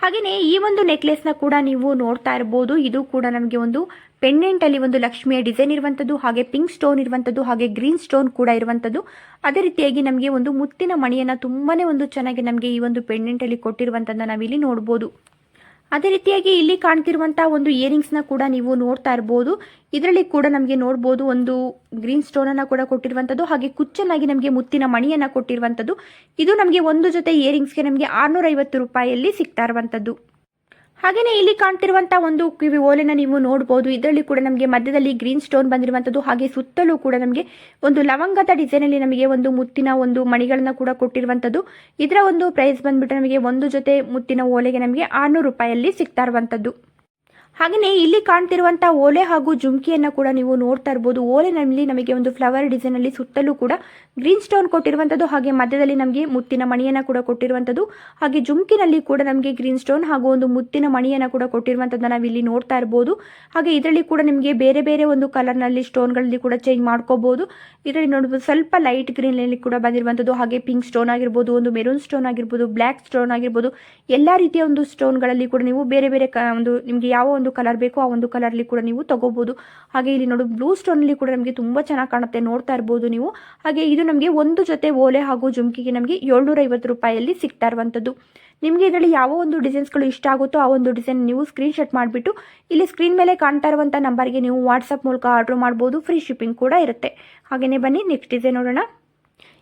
ಹಾಗೆಯೇ ಈ ಒಂದು ನೆಕ್ಲೆಸ್ನ ಕೂಡ ನೀವು ನೋಡ್ತಾ ಇರ್ಬೋದು. ಇದು ಕೂಡ ನಮಗೆ ಒಂದು ಪೆಂಡೆಂಟ್ ಅಲ್ಲಿ ಒಂದು ಲಕ್ಷ್ಮಿಯ ಡಿಸೈನ್ ಇರುವಂತದ್ದು, ಹಾಗೆ ಪಿಂಕ್ ಸ್ಟೋನ್ ಇರುವಂತದ್ದು, ಹಾಗೆ ಗ್ರೀನ್ ಸ್ಟೋನ್ ಕೂಡ ಇರುವಂತದ್ದು. ಅದೇ ರೀತಿಯಾಗಿ ನಮಗೆ ಒಂದು ಮುತ್ತಿನ ಮಣಿಯನ್ನ ತುಂಬಾನೇ ಒಂದು ಚೆನ್ನಾಗಿ ನಮಗೆ ಈ ಒಂದು ಪೆಂಡೆಂಟ್ ಅಲ್ಲಿ ಕೊಟ್ಟಿರುವಂಥದ್ದನ್ನ ನಾವಿಲ್ಲಿ ನೋಡ್ಬೋದು. ಅದೇ ರೀತಿಯಾಗಿ ಇಲ್ಲಿ ಕಾಣ್ತಿರುವಂತಹ ಒಂದು ಇಯರಿಂಗ್ಸ್ನ ಕೂಡ ನೀವು ನೋಡ್ತಾ ಇರಬಹುದು ಇದರಲ್ಲಿ ಕೂಡ ನಮಗೆ ನೋಡಬಹುದು ಒಂದು ಗ್ರೀನ್ ಸ್ಟೋನ್ ಅನ್ನ ಕೂಡ ಕೊಟ್ಟಿರುವಂತದ್ದು, ಹಾಗೆ ಕುಚ್ಚನಾಗಿ ನಮಗೆ ಮುತ್ತಿನ ಮಣಿಯನ್ನ ಕೊಟ್ಟಿರುವಂತದ್ದು. ಇದು ನಮಗೆ ಒಂದು ಜೊತೆ ಇಯರಿಂಗ್ಸ್ಗೆ ನಮಗೆ ಆರ್ನೂರ ರೂಪಾಯಿಯಲ್ಲಿ ಸಿಗ್ತಾ ಇರುವಂಥದ್ದು ಹಾಗೆಯೇ ಇಲ್ಲಿ ಕಾಣ್ತಿರುವಂತಹ ಒಂದು ಕಿವಿ ಓಲೆನ ನೀವು ನೋಡಬಹುದು ಇದರಲ್ಲಿ ಕೂಡ ನಮಗೆ ಮಧ್ಯದಲ್ಲಿ ಗ್ರೀನ್ ಸ್ಟೋನ್ ಬಂದಿರುವಂಥದ್ದು ಹಾಗೆ ಸುತ್ತಲೂ ಕೂಡ ನಮಗೆ ಒಂದು ಲವಂಗದ ಡಿಸೈನ್ ಅಲ್ಲಿ ನಮಗೆ ಒಂದು ಮುತ್ತಿನ ಒಂದು ಮಣಿಗಳನ್ನ ಕೂಡ ಕೊಟ್ಟಿರುವಂಥದ್ದು ಇದರ ಒಂದು ಪ್ರೈಸ್ ಬಂದ್ಬಿಟ್ಟು ನಮಗೆ ಒಂದು ಜೊತೆ ಮುತ್ತಿನ ಓಲೆಗೆ ನಮಗೆ ಆರುನೂರು ರೂಪಾಯಲ್ಲಿ ಸಿಗ್ತಾ ಇರುವಂಥದ್ದು ಹಾಗೆಯೇ ಇಲ್ಲಿ ಕಾಣ್ತಿರುವಂಥ ಓಲೆ ಹಾಗೂ ಜುಮ್ಕಿಯನ್ನು ಕೂಡ ನೀವು ನೋಡ್ತಾ ಇರ್ಬೋದು. ಓಲೆನಲ್ಲಿ ನಮಗೆ ಒಂದು ಫ್ಲವರ್ ಡಿಸೈನಲ್ಲಿ ಸುತ್ತಲೂ ಕೂಡ ಗ್ರೀನ್ ಸ್ಟೋನ್ ಕೊಟ್ಟಿರುವಂಥದ್ದು ಹಾಗೆ ಮಧ್ಯದಲ್ಲಿ ನಮಗೆ ಮುತ್ತಿನ ಮಣಿಯನ್ನು ಕೂಡ ಕೊಟ್ಟಿರುವಂಥದ್ದು ಹಾಗೆ ಜುಮ್ಕಿನಲ್ಲಿ ಕೂಡ ನಮಗೆ ಗ್ರೀನ್ ಸ್ಟೋನ್ ಹಾಗೂ ಒಂದು ಮುತ್ತಿನ ಮಣಿಯನ್ನು ಕೂಡ ಕೊಟ್ಟಿರುವಂಥದ್ದನ್ನು ನಾವು ಇಲ್ಲಿ ನೋಡ್ತಾ ಇರ್ಬೋದು. ಹಾಗೆ ಇದರಲ್ಲಿ ಕೂಡ ನಿಮಗೆ ಬೇರೆ ಬೇರೆ ಒಂದು ಕಲರ್ನಲ್ಲಿ ಸ್ಟೋನ್ಗಳಲ್ಲಿ ಕೂಡ ಚೇಂಜ್ ಮಾಡ್ಕೋಬಹುದು ಇದರಲ್ಲಿ ನೋಡ್ಬೋದು ಸ್ವಲ್ಪ ಲೈಟ್ ಗ್ರೀನಲ್ಲಿ ಕೂಡ ಬಂದಿರುವಂಥದ್ದು ಹಾಗೆ ಪಿಂಕ್ ಸ್ಟೋನ್ ಆಗಿರ್ಬೋದು, ಒಂದು ಮೆರೂನ್ ಸ್ಟೋನ್ ಆಗಿರ್ಬೋದು ಬ್ಲ್ಯಾಕ್ ಸ್ಟೋನ್ ಆಗಿರ್ಬೋದು, ಎಲ್ಲ ರೀತಿಯ ಒಂದು ಸ್ಟೋನ್ಗಳಲ್ಲಿ ಕೂಡ ನೀವು ಬೇರೆ ಬೇರೆ ಒಂದು ನಿಮಗೆ ಯಾವ ಒಂದು ಕಲರ್ ಬೇಕೋ ಆ ಒಂದು ಕಲರ್ಲಿ ಕೂಡ ನೀವು ತಗೋಬಹುದು ಹಾಗೆ ಇಲ್ಲಿ ನೋಡಿ ಬ್ಲೂ ಸ್ಟೋನಲ್ಲಿ ಕೂಡ ನಮಗೆ ತುಂಬಾ ಚೆನ್ನಾಗಿ ಕಾಣುತ್ತೆ, ನೋಡ್ತಾ ಇರಬಹುದು ನೀವು. ಹಾಗೆ ಇದು ನಮಗೆ ಒಂದು ಜೊತೆ ಓಲೆ ಹಾಗೂ ಜುಮ್ಕಿಗೆ ನಮಗೆ ಏಳ್ನೂರ ಐವತ್ತು ರೂಪಾಯಿಯಲ್ಲಿ ಸಿಗ್ತಾ ಇರುವಂಥದ್ದು. ನಿಮಗೆ ಇದರಲ್ಲಿ ಯಾವ ಒಂದು ಡಿಸೈನ್ಸ್ಗಳು ಇಷ್ಟ ಆಗುತ್ತೋ ಆ ಒಂದು ಡಿಸೈನ್ ನೀವು ಸ್ಕ್ರೀನ್ ಶಾಟ್ ಮಾಡಿಬಿಟ್ಟು, ಇಲ್ಲಿ ಸ್ಕ್ರೀನ್ ಮೇಲೆ ಕಾಣ್ತಾ ಇರುವಂಥ ನಂಬರ್ಗೆ ನೀವು ವಾಟ್ಸಪ್ ಮೂಲಕ ಆರ್ಡರ್ ಮಾಡ್ಬೋದು ಫ್ರೀ ಶಿಪ್ಪಿಂಗ್ ಕೂಡ ಇರುತ್ತೆ. ಹಾಗೆಯೇ ಬನ್ನಿ ನೆಕ್ಸ್ಟ್ ಡಿಸೈನ್ ನೋಡೋಣ.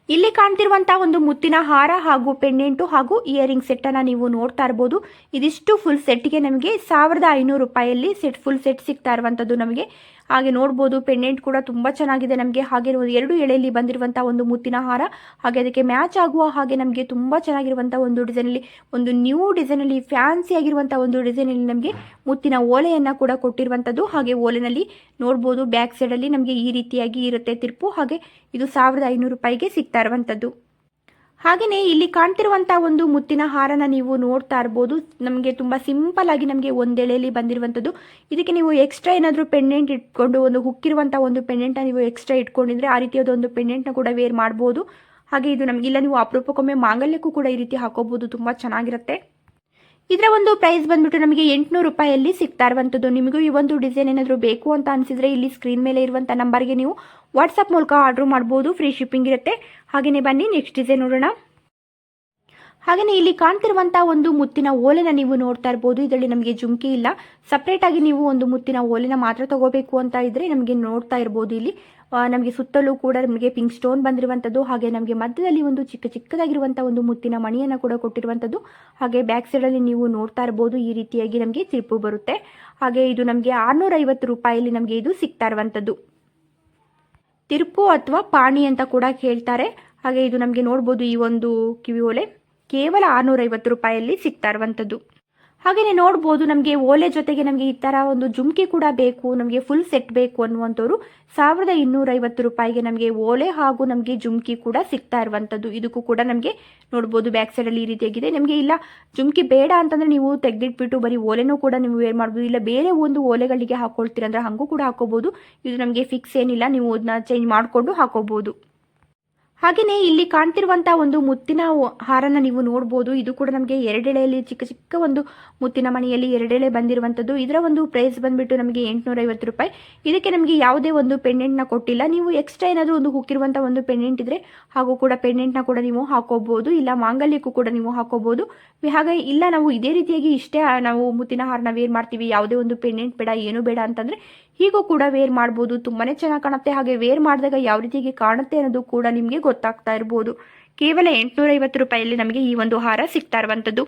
ಇಲ್ಲಿ ಕಾಣ್ತಿರುವಂತಹ ಒಂದು ಮುತ್ತಿನ ಹಾರ ಹಾಗೂ ಪೆಂಡೆಂಟು ಹಾಗೂ ಇಯರಿಂಗ್ ಸೆಟ್ ಅನ್ನ ನೀವು ನೋಡ್ತಾ ಇರಬಹುದು ಇದಿಷ್ಟು ಫುಲ್ ಸೆಟ್ಗೆ ನಮಗೆ ಸಾವಿರದ ಐನೂರು ರೂಪಾಯಲ್ಲಿ ಸೆಟ್ ಫುಲ್ ಸೆಟ್ ಸಿಗ್ತಾ ಇರುವಂತದ್ದು ನಮಗೆ. ಹಾಗೆ ನೋಡ್ಬೋದು, ಪೆಂಡೆಂಟ್ ಕೂಡ ತುಂಬ ಚೆನ್ನಾಗಿದೆ ನಮಗೆ. ಹಾಗೆ ಎರಡು ಎಳೆಯಲ್ಲಿ ಬಂದಿರುವಂಥ ಒಂದು ಮುತ್ತಿನ ಹಾರ. ಹಾಗೆ ಅದಕ್ಕೆ ಮ್ಯಾಚ್ ಆಗುವ ಹಾಗೆ ನಮಗೆ ತುಂಬ ಚೆನ್ನಾಗಿರುವಂಥ ಒಂದು ಡಿಸೈನಲ್ಲಿ ಒಂದು ನ್ಯೂ ಡಿಸೈನಲ್ಲಿ ಫ್ಯಾನ್ಸಿ ಆಗಿರುವಂಥ ಒಂದು ಡಿಸೈನಲ್ಲಿ ನಮಗೆ ಮುತ್ತಿನ ಓಲೆಯನ್ನು ಕೂಡ ಕೊಟ್ಟಿರುವಂಥದ್ದು ಹಾಗೆ ಓಲೆನಲ್ಲಿ ನೋಡ್ಬೋದು ಬ್ಯಾಕ್ ಸೈಡಲ್ಲಿ ನಮಗೆ ಈ ರೀತಿಯಾಗಿ ಇರುತ್ತೆ ತಿರುಪು. ಹಾಗೆ ಇದು ಸಾವಿರದ ಐನೂರು ರೂಪಾಯಿಗೆ ಸಿಗ್ತಾ ಇರುವಂಥದ್ದು ಹಾಗೆಯೇ ಇಲ್ಲಿ ಕಾಣ್ತಿರುವಂಥ ಒಂದು ಮುತ್ತಿನ ಹಾರನ ನೀವು ನೋಡ್ತಾ ಇರ್ಬೋದು. ನಮಗೆ ತುಂಬ ಸಿಂಪಲ್ ಆಗಿ ನಮಗೆ ಒಂದೆಳೆಯಲ್ಲಿ ಬಂದಿರುವಂಥದ್ದು. ಇದಕ್ಕೆ ನೀವು ಎಕ್ಸ್ಟ್ರಾ ಏನಾದರೂ ಪೆಂಡೆಂಟ್ ಇಟ್ಕೊಂಡು ಒಂದು ಹುಕ್ಕಿರುವಂಥ ಒಂದು ಪೆಂಡೆಂಟ್ನ ನೀವು ಎಕ್ಸ್ಟ್ರಾ ಇಟ್ಕೊಂಡಿದ್ರೆ ಆ ರೀತಿಯಾದ ಒಂದು ಪೆಂಡೆಂಟ್ನ ಕೂಡ ವೇರ್ ಮಾಡ್ಬೋದು. ಹಾಗೆ ಇದು ನಮಗಿಲ್ಲ ನೀವು ಅಪರೂಪಕ್ಕೊಮ್ಮೆ ಮಾಂಗಲ್ಯಕ್ಕೂ ಕೂಡ ಈ ರೀತಿ ಹಾಕೋಬಹುದು ತುಂಬ ಚೆನ್ನಾಗಿರುತ್ತೆ. ಇದರ ಒಂದು ಪ್ರೈಸ್ ಬಂದ್ಬಿಟ್ಟು ನಮಗೆ ಎಂಟುನೂರು ರೂಪಾಯಲ್ಲಿ ಸಿಗ್ತಾ ಇರುವಂಥದ್ದು ನಿಮಗೂ ಈ ಒಂದು ಡಿಸೈನ್ ಏನಾದರೂ ಬೇಕು ಅಂತ ಅನಿಸಿದರೆ ಇಲ್ಲಿ ಸ್ಕ್ರೀನ್ ಮೇಲೆ ಇರುವಂಥ ನಂಬರ್ಗೆ ನೀವು ವಾಟ್ಸಪ್ ಮೂಲಕ ಆರ್ಡರ್ ಮಾಡ್ಬೋದು. ಫ್ರೀ ಶಿಪ್ಪಿಂಗ್ ಇರುತ್ತೆ. ಹಾಗೆಯೇ ಬನ್ನಿ ನೆಕ್ಸ್ಟ್ ಡಿಸೈನ್ ನೋಡೋಣ. ಹಾಗೆಯೇ ಇಲ್ಲಿ ಕಾಣ್ತಿರುವಂತ ಒಂದು ಮುತ್ತಿನ ಓಲೆನ ನೀವು ನೋಡ್ತಾ ಇರ್ಬೋದು. ಇದರಲ್ಲಿ ನಮಗೆ ಜುಮ್ಕಿ ಇಲ್ಲ. ಸಪ್ರೇಟಾಗಿ ನೀವು ಒಂದು ಮುತ್ತಿನ ಓಲೆನ ಮಾತ್ರ ತಗೋಬೇಕು ಅಂತ ಇದ್ರೆ ನಮಗೆ ನೋಡ್ತಾ ಇರ್ಬೋದು ಇಲ್ಲಿ. ನಮಗೆ ಸುತ್ತಲೂ ಕೂಡ ನಮಗೆ ಪಿಂಕ್ ಸ್ಟೋನ್ ಬಂದಿರುವಂಥದ್ದು ಹಾಗೆ ನಮಗೆ ಮಧ್ಯದಲ್ಲಿ ಒಂದು ಚಿಕ್ಕ ಚಿಕ್ಕದಾಗಿರುವಂಥ ಒಂದು ಮುತ್ತಿನ ಮಣಿಯನ್ನು ಕೂಡ ಕೊಟ್ಟಿರುವಂಥದ್ದು ಹಾಗೆ ಬ್ಯಾಕ್ ಸೈಡಲ್ಲಿ ನೀವು ನೋಡ್ತಾ ಇರ್ಬೋದು ಈ ರೀತಿಯಾಗಿ ನಮಗೆ ತಿರುಪು ಬರುತ್ತೆ. ಹಾಗೆ ಇದು ನಮಗೆ ಆರುನೂರೈವತ್ತು ರೂಪಾಯಲ್ಲಿ ನಮಗೆ ಇದು ಸಿಗ್ತಾ ಇರುವಂಥದ್ದು ತಿರುಪು ಅಥವಾ ಪಾಣಿ ಅಂತ ಕೂಡ ಹೇಳ್ತಾರೆ. ಹಾಗೆ ಇದು ನಮಗೆ ನೋಡ್ಬೋದು ಈ ಒಂದು ಕಿವಿ ಓಲೆ. ಕೇವಲ ಆರುನೂರೈವತ್ತು ರೂಪಾಯಲ್ಲಿ ಸಿಗ್ತಾ ಇರುವಂಥದ್ದು. ಹಾಗೆಯೇ ನೋಡ್ಬೋದು, ನಮಗೆ ಓಲೆ ಜೊತೆಗೆ ನಮಗೆ ಈ ಥರ ಒಂದು ಜುಮ್ಕಿ ಕೂಡ ಬೇಕು, ನಮಗೆ ಫುಲ್ ಸೆಟ್ ಬೇಕು ಅನ್ನುವಂಥವ್ರು ಸಾವಿರದ ಇನ್ನೂರೈವತ್ತು ರೂಪಾಯಿಗೆ ನಮಗೆ ಓಲೆ ಹಾಗೂ ನಮಗೆ ಜುಮ್ಕಿ ಕೂಡ ಸಿಗ್ತಾ ಇರುವಂಥದ್ದು. ಇದಕ್ಕೂ ಕೂಡ ನಮಗೆ ನೋಡ್ಬೋದು ಬ್ಯಾಕ್ ಸೈಡಲ್ಲಿ ಈ ರೀತಿಯಾಗಿದೆ. ನಿಮಗೆ ಇಲ್ಲ, ಜುಮ್ಕಿ ಬೇಡ ಅಂತಂದರೆ ನೀವು ತೆಗೆದಿಟ್ಬಿಟ್ಟು ಬರೀ ಓಲೆನೂ ಕೂಡ ನೀವು ವೇರ್ ಮಾಡ್ಬೋದು. ಇಲ್ಲ, ಬೇರೆ ಒಂದು ಓಲೆಗಳಿಗೆ ಹಾಕೊಳ್ತೀರಂದ್ರೆ ಹಾಗೂ ಕೂಡ ಹಾಕೋಬೋದು. ಇದು ನಮಗೆ ಫಿಕ್ಸ್ ಏನಿಲ್ಲ, ನೀವು ಅದನ್ನ ಚೇಂಜ್ ಮಾಡಿಕೊಂಡು ಹಾಕೋಬೋದು. ಹಾಗೆಯೇ ಇಲ್ಲಿ ಕಾಣ್ತಿರುವಂತಹ ಒಂದು ಮುತ್ತಿನ ಹಾರನ ನೀವು ನೋಡಬಹುದು ಇದು ಕೂಡ ನಮಗೆ ಎರಡೆಳೆಯಲ್ಲಿ ಚಿಕ್ಕ ಚಿಕ್ಕ ಒಂದು ಮುತ್ತಿನ ಮಣಿಯಲ್ಲಿ ಎರಡೆಳೆ ಬಂದಿರುವಂಥದ್ದು ಇದರ ಒಂದು ಪ್ರೈಸ್ ಬಂದ್ಬಿಟ್ಟು ನಮಗೆ ಎಂಟುನೂರೈವತ್ತು ರೂಪಾಯಿ. ಇದಕ್ಕೆ ನಮಗೆ ಯಾವುದೇ ಒಂದು ಪೆಂಡೆಂಟ್ನ ಕೊಟ್ಟಿಲ್ಲ. ನೀವು ಎಕ್ಸ್ಟ್ರಾ ಏನಾದರೂ ಒಂದು ಹುಕ್ಕಿರುವಂತಹ ಒಂದು ಪೆಂಡೆಂಟ್ ಇದ್ದರೆ ಹಾಗೂ ಕೂಡ ಪೆಂಡೆಂಟ್ನ ಕೂಡ ನೀವು ಹಾಕೋಬಹುದು ಇಲ್ಲ ಮಾಂಗಲ್ಯಕ್ಕೂ ಕೂಡ ನೀವು ಹಾಕೋಬಹುದು ಹಾಗೆ ಇಲ್ಲ, ನಾವು ಇದೇ ರೀತಿಯಾಗಿ ಇಷ್ಟೇ ನಾವು ಮುತ್ತಿನ ಹಾರನ ವೇರ್ ಮಾಡ್ತೀವಿ. ಯಾವುದೇ ಒಂದು ಪೆಂಡೆಂಟ್ ಬೇಡ, ಏನು ಬೇಡ ಅಂತಂದರೆ ಹೀಗೂ ಕೂಡ ವೇರ್ ಮಾಡ್ಬೋದು. ತುಂಬಾ ಚೆನ್ನಾಗಿ ಕಾಣುತ್ತೆ. ಹಾಗೆ ವೇರ್ ಮಾಡಿದಾಗ ಯಾವ ರೀತಿಯಾಗಿ ಕಾಣುತ್ತೆ ಅನ್ನೋದು ಕೂಡ ನಿಮಗೆ ಗೊತ್ತಾಗ್ತಾ ಇರ್ಬೋದು. ಕೇವಲ ಎಂಟುನೂರ ಐವತ್ತು ರೂಪಾಯಲ್ಲಿ ನಮಗೆ ಈ ಒಂದು ಹಾರ ಸಿಗ್ತಾ ಇರುವಂಥದ್ದು.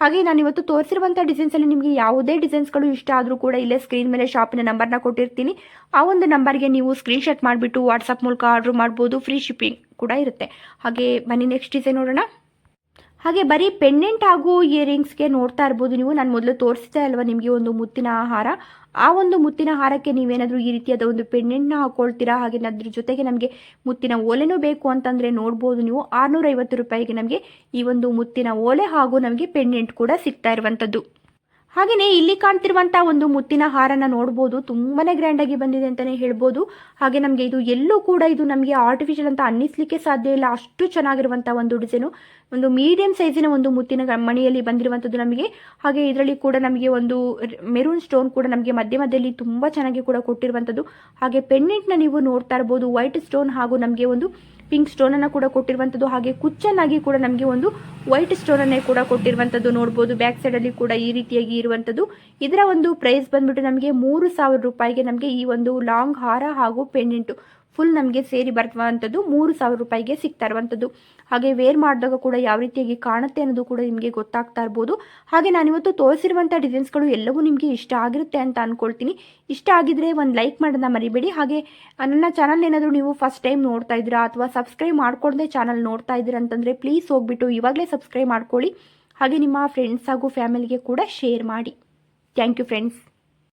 ಹಾಗೆ ನಾನು ಇವತ್ತು ತೋರಿಸಿರುವಂಥ ಡಿಸೈನ್ಸಲ್ಲಿ ನಿಮಗೆ ಯಾವುದೇ ಡಿಸೈನ್ಸ್ಗಳು ಇಷ್ಟ ಆದರೂ ಕೂಡ ಇಲ್ಲೇ ಸ್ಕ್ರೀನ್ ಮೇಲೆ ಶಾಪಿನ ನಂಬರ್ನ ಕೊಟ್ಟಿರ್ತೀನಿ. ಆ ಒಂದು ನಂಬರ್ಗೆ ನೀವು ಸ್ಕ್ರೀನ್ಶಾಟ್ ಮಾಡಿಬಿಟ್ಟು ವಾಟ್ಸಪ್ ಮೂಲಕ ಆರ್ಡರ್ ಮಾಡ್ಬೋದು. ಫ್ರೀ ಶಿಪ್ಪಿಂಗ್ ಕೂಡ ಇರುತ್ತೆ. ಹಾಗೆ ಬನ್ನಿ ನೆಕ್ಸ್ಟ್ ಡಿಸೈನ್ ನೋಡೋಣ. ಹಾಗೆ ಬರೀ ಪೆಂಡೆಂಟ್ ಹಾಗೂ ಇಯರಿಂಗ್ಸ್ಗೆ ನೋಡ್ತಾ ಇರ್ಬೋದು ನೀವು. ನಾನು ಮೊದಲು ತೋರಿಸಿದೆ ಅಲ್ವಾ ನಿಮಗೆ ಒಂದು ಮುತ್ತಿನ ಆಹಾರ. ಆ ಒಂದು ಮುತ್ತಿನ ಹಾರಕ್ಕೆ ನೀವೇನಾದರೂ ಈ ರೀತಿಯಾದ ಒಂದು ಪೆಂಡೆಂಟ್ನ ಹಾಕೊಳ್ತೀರಾ? ಹಾಗೆ ಅದ್ರ ಜೊತೆಗೆ ನಮಗೆ ಮುತ್ತಿನ ಓಲೆನೂ ಬೇಕು ಅಂತಂದರೆ ನೋಡ್ಬೋದು ನೀವು. ಆರುನೂರೈವತ್ತು ರೂಪಾಯಿಗೆ ನಮಗೆ ಈ ಒಂದು ಮುತ್ತಿನ ಓಲೆ ಹಾಗೂ ನಮಗೆ ಪೆಂಡೆಂಟ್ ಕೂಡ ಸಿಗ್ತಾ ಇರುವಂಥದ್ದು ಹಾಗೆಯೇ ಇಲ್ಲಿ ಕಾಣ್ತಿರುವಂಥ ಒಂದು ಮುತ್ತಿನ ಹಾರನ ನೋಡ್ಬೋದು. ಗ್ರ್ಯಾಂಡ್ ಗ್ರ್ಯಾಂಡಾಗಿ ಬಂದಿದೆ ಅಂತಲೇ ಹೇಳ್ಬೋದು. ಹಾಗೆ ನಮಗೆ ಇದು ಎಲ್ಲೂ ಕೂಡ ಇದು ನಮಗೆ ಆರ್ಟಿಫಿಷಿಯಲ್ ಅಂತ ಅನ್ನಿಸ್ಲಿಕ್ಕೆ ಸಾಧ್ಯ ಇಲ್ಲ. ಅಷ್ಟು ಚೆನ್ನಾಗಿರುವಂಥ ಒಂದು ಡಿಸೈನು ಒಂದು ಮೀಡಿಯಂ ಸೈಜಿನ ಒಂದು ಮುತ್ತಿನ ಮಣಿಯಲ್ಲಿ ಬಂದಿರುವಂಥದ್ದು ನಮಗೆ. ಹಾಗೆ ಇದರಲ್ಲಿ ಕೂಡ ನಮಗೆ ಒಂದು ಮೆರೂನ್ ಸ್ಟೋನ್ ಕೂಡ ನಮಗೆ ಮಧ್ಯ ಮಧ್ಯದಲ್ಲಿ ತುಂಬ ಚೆನ್ನಾಗಿ ಕೂಡ ಕೊಟ್ಟಿರುವಂಥದ್ದು. ಹಾಗೆ ಪೆಂಡೆಂಟ್ನ ನೀವು ನೋಡ್ತಾ ಇರ್ಬೋದು. ವೈಟ್ ಸ್ಟೋನ್ ಹಾಗೂ ನಮಗೆ ಒಂದು ಪಿಂಕ್ ಸ್ಟೋನನ್ನು ಕೂಡ ಕೊಟ್ಟಿರುವಂಥದ್ದು ಹಾಗೆ ಕುಚ್ಚನ್ನಾಗಿ ಕೂಡ ನಮಗೆ ಒಂದು ವೈಟ್ ಸ್ಟೋನನ್ನೇ ಕೂಡ ಕೊಟ್ಟಿರುವಂಥದ್ದು ನೋಡ್ಬೋದು. ಬ್ಯಾಕ್ ಸೈಡಲ್ಲಿ ಕೂಡ ಈ ರೀತಿಯಾಗಿ ಇರುವಂಥದ್ದು ಇದರ ಒಂದು ಪ್ರೈಸ್ ಬಂದ್ಬಿಟ್ಟು ನಮಗೆ ಮೂರು ಸಾವಿರ ರೂಪಾಯಿಗೆ ನಮಗೆ ಈ ಒಂದು ಲಾಂಗ್ ಹಾರ ಹಾಗೂ ಪೆಂಡೆಂಟು ಫುಲ್ ನಮಗೆ ಸೇರಿ ಬರುವಂಥದ್ದು ಮೂರು ಸಾವಿರ ರೂಪಾಯಿಗೆ ಸಿಗ್ತಾ ಇರುವಂಥದ್ದು ಹಾಗೆ ವೇರ್ ಮಾಡಿದಾಗ ಕೂಡ ಯಾವ ರೀತಿಯಾಗಿ ಕಾಣುತ್ತೆ ಅನ್ನೋದು ಕೂಡ ನಿಮಗೆ ಗೊತ್ತಾಗ್ತಾ ಇರ್ಬೋದು. ಹಾಗೆ ನಾನಿವತ್ತು ತೋರಿಸಿರುವಂಥ ಡಿಸೈನ್ಸ್ಗಳು ಎಲ್ಲವೂ ನಿಮಗೆ ಇಷ್ಟ ಆಗಿರುತ್ತೆ ಅಂತ ಅಂದ್ಕೊಳ್ತೀನಿ ಇಷ್ಟ ಆಗಿದ್ರೆ ಒಂದು ಲೈಕ್ ಮಾಡೋದನ್ನ ಮರಿಬೇಡಿ. ಹಾಗೆ ನನ್ನ ಚಾನಲ್ ಏನಾದರೂ ನೀವು ಫಸ್ಟ್ ಟೈಮ್ ನೋಡ್ತಾ ಇದ್ದೀರಾ ಅಥವಾ ಸಬ್ಸ್ಕ್ರೈಬ್ ಮಾಡ್ಕೊಳ್ಳದೆ ಚಾನಲ್ ನೋಡ್ತಾ ಇದ್ದೀರಾ ಅಂತಂದರೆ ಪ್ಲೀಸ್ ಹೋಗ್ಬಿಟ್ಟು ಇವಾಗಲೇ ಸಬ್ಸ್ಕ್ರೈಬ್ ಮಾಡ್ಕೊಳ್ಳಿ. ಹಾಗೆ ನಿಮ್ಮ ಫ್ರೆಂಡ್ಸ್ ಹಾಗೂ ಫ್ಯಾಮಿಲಿಗೆ ಕೂಡ ಶೇರ್ ಮಾಡಿ. Thank you friends